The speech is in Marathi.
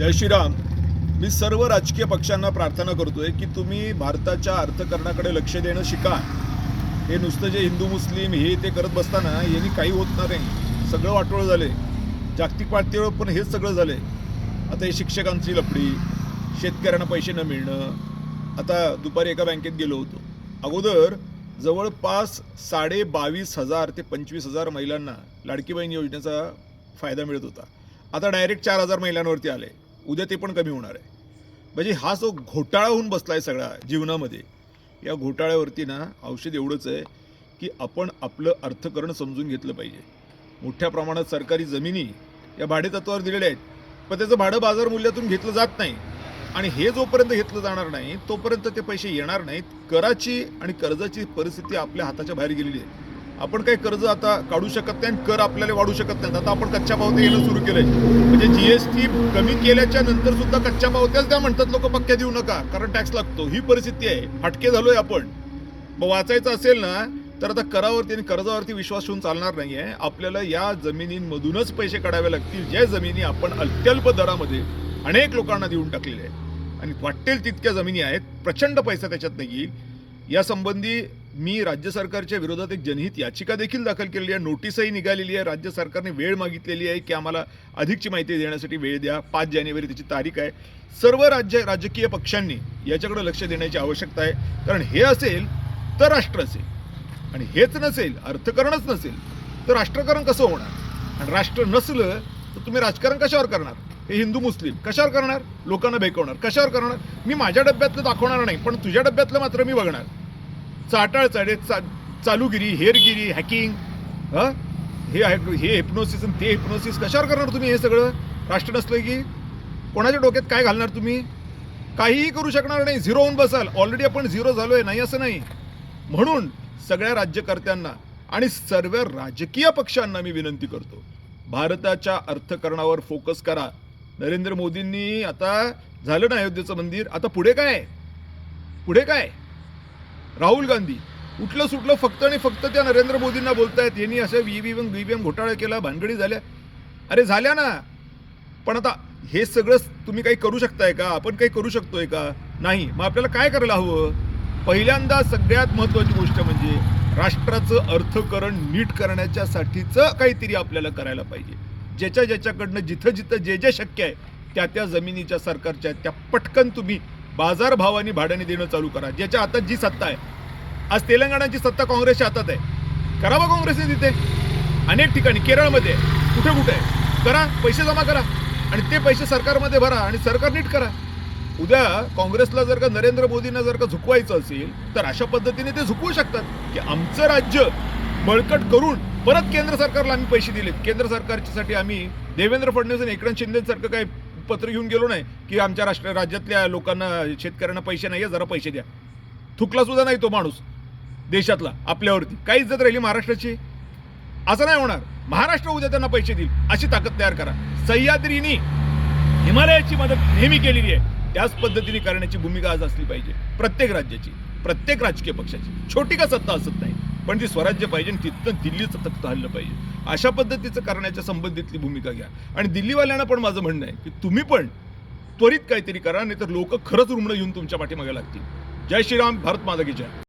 जय श्रीराम. मी सर्व राजकीय पक्षांना प्रार्थना करतोय की तुम्ही भारताच्या अर्थकारणाकडे लक्ष देणं शिका. हे नुसतं जे हिंदू मुस्लिम हे ते करत बसताना यांनी काही होत नाही. सगळं वाटोळं झाले. जागतिक पातळीवर पण हेच सगळं झालंय आता हे शिक्षकांची लफडी शेतकऱ्यांना पैसे न मिळणं. आता दुपारी एका बँकेत गेलो होतो. अगोदर जवळपास साडे बावीस हजार ते पंचवीस हजार महिलांना लाडकी बहीण योजनेचा फायदा मिळत होता. आता डायरेक्ट चार हजार महिलांवरती आले. उद्या ते पण कमी होणार आहे. म्हणजे हा जो घोटाळा होऊन बसला आहे सगळा जीवनामध्ये या घोटाळ्यावरती ना औषध एवढंच आहे की आपण आपलं अर्थकरण समजून घेतलं पाहिजे. मोठ्या प्रमाणात सरकारी जमिनी या भाडेतत्वावर दिलेल्या आहेत पण त्याचं भाडं बाजार मूल्यातून घेतलं जात नाही. आणि हे जोपर्यंत घेतलं जाणार नाही तोपर्यंत ते पैसे येणार नाहीत. कराची आणि कर्जाची परिस्थिती आपल्या हाताच्या बाहेर गेलेली आहे. आपण काही कर्ज आता काढू शकत नाही आणि कर आपल्याला वाढू शकत नाहीत. आता आपण कच्च्या पावत्या येणं सुरू केलंय. म्हणजे जीएसटी कमी केल्याच्यानंतर सुद्धा कच्च्या पावत्याच त्या म्हणतात लोक पक्क्या देऊ नका कारण टॅक्स लागतो. ही परिस्थिती आहे. हटके झालोय आपण. मग वाचायचं असेल ना तर आता करावरती आणि कर्जावरती विश्वास ठेवून चालणार नाहीये. आपल्याला या जमिनींमधूनच पैसे काढावे लागतील. ज्या जमिनी आपण अत्यल्प दरामध्ये अनेक लोकांना देऊन टाकलेल्या आहेत. आणि वाटेल तितक्या जमिनी आहेत. प्रचंड पैसा त्याच्यात नाही येईल. यासंबंधी मी राज्य सरकारच्या विरोधात एक जनहित याचिका देखील दाखल केलेली आहे. नोटीसही निघालेली आहे. राज्य सरकारने वेळ मागितलेली आहे की आम्हाला अधिकची माहिती देण्यासाठी वेळ द्या. पाच जानेवारी त्याची तारीख आहे. सर्व राज्य राजकीय पक्षांनी याच्याकडे लक्ष देण्याची आवश्यकता आहे. कारण हे असेल तर राष्ट्र असेल. आणि हेच नसेल अर्थकरणच नसेल तर राष्ट्रकरण कसं होणार? आणि राष्ट्र नसलं तर तुम्ही राजकारण कशावर करणार? हे हिंदू मुस्लिम कशावर करणार? लोकांना भेकवणार. कशावर करणार? मी माझ्या डब्यातलं दाखवणार नाही पण तुझ्या डब्यातलं मात्र मी बघणार. चाटाळ चाडे चा चालूगिरी हेरगिरी हॅकिंग हं? हे आहे- हे हिप्नोसिस आणि ते हिप्नोसिस कशावर करणार तुम्ही हे सगळं? राष्ट्र नसलं की? कोणाच्या डोक्यात काय घालणार तुम्ही? काहीही करू शकणार नाही. झिरो होऊन बसाल. ऑलरेडी आपण झिरो झालो आहे नाही असं नाही. म्हणून सगळ्या राज्यकर्त्यांना आणि सर्व राजकीय पक्षांना मी विनंती करतो भारताच्या अर्थकारणावर फोकस करा. नरेंद्र मोदींनी आता झालं ना अयोध्येचं मंदिर. आता पुढे काय? पुढे काय? राहुल गांधी उठलं सुटलं फक्त आणि फक्त त्या नरेंद्र मोदींना बोलतायत. यांनी असं व्ही एम घोटाळा केला भानगडी झाल्या. अरे झाल्या ना. पण आता हे सगळं तुम्ही काही करू शकताय का? आपण काही करू शकतोय का? नाही. मग आपल्याला काय करायला हवं? पहिल्यांदा सगळ्यात महत्त्वाची गोष्ट म्हणजे राष्ट्राचं अर्थकरण नीट करण्याच्यासाठीचं काहीतरी आपल्याला करायला पाहिजे. ज्याच्या ज्याच्याकडनं जिथं जिथं जे जे शक्य आहे त्या त्या जमिनीच्या सरकारच्या त्या पटकन तुम्ही बाजारभावाने भाड्याने देणं चालू करा. ज्याच्या हातात जी सत्ता आहे. आज तेलंगणाची सत्ता काँग्रेसच्या हातात आहे. करावा काँग्रेसने तिथे. अनेक ठिकाणी केरळमध्ये. आहे. कुठे कुठे? आहे करा पैसे जमा करा. आणि ते पैसे सरकारमध्ये भरा आणि सरकार नीट करा. उद्या काँग्रेसला जर का नरेंद्र मोदींना जर का झुकवायचं असेल तर अशा पद्धतीने ते झुकवू शकतात की आमचं राज्य बळकट करून परत केंद्र सरकारला आम्ही पैसे दिलेत. केंद्र सरकारच्यासाठी आम्ही देवेंद्र फडणवीस आणि एकनाथ शिंदेसारखं काही पत्र घेऊन गेलो नाही की आमच्या राष्ट्र राज्यातल्या लोकांना शेतकऱ्यांना पैसे नाही जरा पैसे द्या. थुकला सुद्धा नाही तो माणूस देशातला आपल्यावरती. काही इज्जत राहिली महाराष्ट्राची? असं नाही होणार. महाराष्ट्र उद्या त्यांना पैसे देईल अशी ताकद तयार करा. सह्याद्रीनी हिमालयाची मदत नेहमी केलेली आहे. त्याच पद्धतीने करण्याची भूमिका आज असली पाहिजे. प्रत्येक राज्याची प्रत्येक राजकीय पक्षाची. छोटी का सत्ता असत नाही पण ती स्वराज्य पाहिजे आणि तिथं दिल्लीचं तख्त हल्लं पाहिजे. अशा पद्धतीचं करण्याच्या संबंधितली भूमिका घ्या. आणि दिल्लीवाल्यांना पण माझं म्हणणं आहे की तुम्ही पण त्वरित काहीतरी करा नाही तर लोक खरंच रुग्ण येऊन तुमच्या पाठीमागे लागतील. जय श्रीराम भारत माता की जय.